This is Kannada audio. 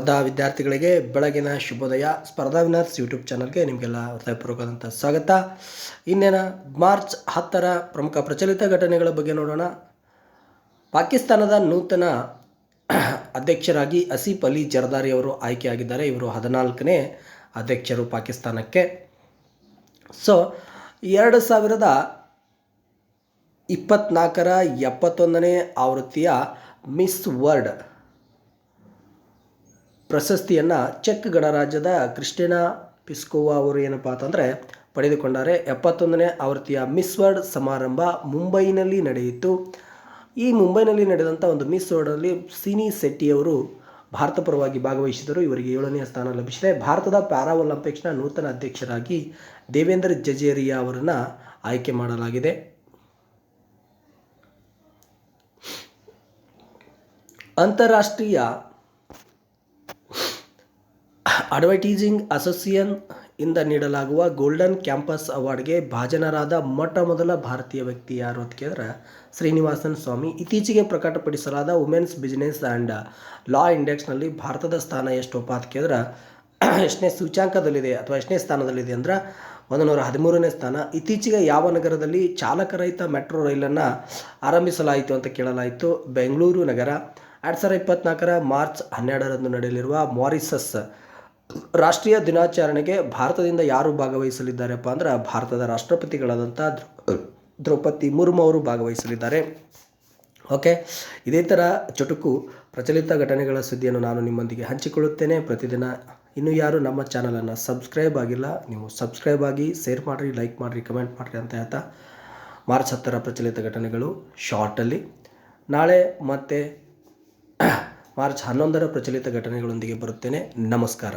ಸ್ಪರ್ಧಾ ವಿದ್ಯಾರ್ಥಿಗಳಿಗೆ ಬೆಳಗಿನ ಶುಭೋದಯ. ಸ್ಪರ್ಧಾ ವಿನರ್ಸ್ ಯೂಟ್ಯೂಬ್ ಚಾನಲ್ಗೆ ನಿಮಗೆಲ್ಲ ಹೃದಯಪೂರ್ವಕವಾದಂಥ ಸ್ವಾಗತ. ಇನ್ನೇನ, ಮಾರ್ಚ್ ಹತ್ತರ ಪ್ರಮುಖ ಪ್ರಚಲಿತ ಘಟನೆಗಳ ಬಗ್ಗೆ ನೋಡೋಣ. ಪಾಕಿಸ್ತಾನದ ನೂತನ ಅಧ್ಯಕ್ಷರಾಗಿ ಅಸೀಫ್ ಅಲಿ ಜರ್ದಾರಿ ಅವರು ಆಯ್ಕೆಯಾಗಿದ್ದಾರೆ. ಇವರು ಹದಿನಾಲ್ಕನೇ ಅಧ್ಯಕ್ಷರು ಪಾಕಿಸ್ತಾನಕ್ಕೆ. ಸೊ, ಎರಡು ಸಾವಿರದ ಇಪ್ಪತ್ನಾಲ್ಕರ ಎಪ್ಪತ್ತೊಂದನೇ ಆವೃತ್ತಿಯ ಮಿಸ್ ವರ್ಲ್ಡ್ ಪ್ರಶಸ್ತಿಯನ್ನು ಚೆಕ್ ಗಣರಾಜ್ಯದ ಕ್ರಿಸ್ಟಿನಾ ಪಿಸ್ಕೋವಾ ಅವರು ಏನಪ್ಪ ಅಂತಂದರೆ ಪಡೆದುಕೊಂಡರೆ. ಎಪ್ಪತ್ತೊಂದನೇ ಆವೃತ್ತಿಯ ಮಿಸ್ ವರ್ಲ್ಡ್ ಸಮಾರಂಭ ಮುಂಬೈನಲ್ಲಿ ನಡೆಯಿತು. ಈ ಮುಂಬೈನಲ್ಲಿ ನಡೆದಂಥ ಒಂದು ಮಿಸ್ ವರ್ಲ್ಡಲ್ಲಿ ಸಿನಿ ಶೆಟ್ಟಿಯವರು ಭಾರತ ಪರವಾಗಿ ಭಾಗವಹಿಸಿದರು ಇವರಿಗೆ ಏಳನೇ ಸ್ಥಾನ ಲಭಿಸಿದೆ. ಭಾರತದ ಪ್ಯಾರಾ ಒಲಿಂಪಿಕ್ಸ್ನ ನೂತನ ಅಧ್ಯಕ್ಷರಾಗಿ ದೇವೇಂದ್ರ ಜಜೇರಿಯಾ ಅವರನ್ನು ಆಯ್ಕೆ ಮಾಡಲಾಗಿದೆ. ಅಂತಾರಾಷ್ಟ್ರೀಯ ಅಡ್ವರ್ಟೈಸಿಂಗ್ ಅಸೋಸಿಯನ್ ಇಂದ ನೀಡಲಾಗುವ ಗೋಲ್ಡನ್ ಕ್ಯಾಂಪಸ್ ಅವಾರ್ಡ್ಗೆ ಭಾಜನರಾದ ಮೊಟ್ಟ ಮೊದಲ ಭಾರತೀಯ ವ್ಯಕ್ತಿ ಯಾರು ಅಂತ ಕೇಳಿದ್ರೆ ಶ್ರೀನಿವಾಸನ್ ಸ್ವಾಮಿ. ಇತ್ತೀಚೆಗೆ ಪ್ರಕಟಪಡಿಸಲಾದ ವುಮೆನ್ಸ್ ಬಿಸ್ನೆಸ್ ಆ್ಯಂಡ್ ಲಾ ಇಂಡೆಕ್ಸ್ನಲ್ಲಿ ಭಾರತದ ಸ್ಥಾನ ಎಷ್ಟಪ್ಪ ಅಂತ ಕೇಳಿದ್ರೆ ಎಷ್ಟನೇ ಸೂಚ್ಯಾಂಕದಲ್ಲಿದೆ ಅಥವಾ ಎಷ್ಟನೇ ಸ್ಥಾನದಲ್ಲಿದೆ ಅಂದ್ರೆ ಒಂದು ನೂರ ಹದಿಮೂರನೇ ಸ್ಥಾನ. ಇತ್ತೀಚೆಗೆ ಯಾವ ನಗರದಲ್ಲಿ ಚಾಲಕರಹಿತ ಮೆಟ್ರೋ ರೈಲನ್ನು ಆರಂಭಿಸಲಾಯಿತು ಅಂತ ಕೇಳಲಾಯಿತು. ಬೆಂಗಳೂರು ನಗರ. ಎರಡು ಸಾವಿರದ ಇಪ್ಪತ್ನಾಲ್ಕರ ಮಾರ್ಚ್ ಹನ್ನೆರಡರಂದು ನಡೆಯಲಿರುವ ಮಾರಿಸಸ್ ರಾಷ್ಟ್ರೀಯ ದಿನಾಚರಣೆಗೆ ಭಾರತದಿಂದ ಯಾರು ಭಾಗವಹಿಸಲಿದ್ದಾರೆಪ್ಪ ಅಂದ್ರೆ ಭಾರತದ ರಾಷ್ಟ್ರಪತಿಗಳಾದಂಥ ದ್ರೌ- ದ್ರೌಪದಿ ಮುರ್ಮು ಅವರು ಭಾಗವಹಿಸಲಿದ್ದಾರೆ. ಓಕೆ, ಇದೇ ಥರ ಚುಟುಕು ಪ್ರಚಲಿತ ಘಟನೆಗಳ ಸುದ್ದಿಯನ್ನು ನಾನು ನಿಮ್ಮೊಂದಿಗೆ ಹಂಚಿಕೊಳ್ಳುತ್ತೇನೆ. ಪ್ರತಿದಿನ ಇನ್ನೂ ಯಾರು ನಮ್ಮ ಚಾನಲನ್ನು ಸಬ್ಸ್ಕ್ರೈಬ್ ಆಗಿಲ್ಲ, ನೀವು ಸಬ್ಸ್ಕ್ರೈಬ್ ಆಗಿ, ಶೇರ್ ಮಾಡಿರಿ, ಲೈಕ್ ಮಾಡಿರಿ, ಕಮೆಂಟ್ ಮಾಡಿರಿ ಅಂತ ಹೇಳ್ತಾ ಮಾರ್ಚ್ ಹತ್ತರ ಪ್ರಚಲಿತ ಘಟನೆಗಳು ಶಾರ್ಟಲ್ಲಿ. ನಾಳೆ ಮತ್ತೆ ಮಾರ್ಚ್ ಹನ್ನೊಂದರ ಪ್ರಚಲಿತ ಘಟನೆಗಳೊಂದಿಗೆ ಬರುತ್ತೇನೆ. ನಮಸ್ಕಾರ.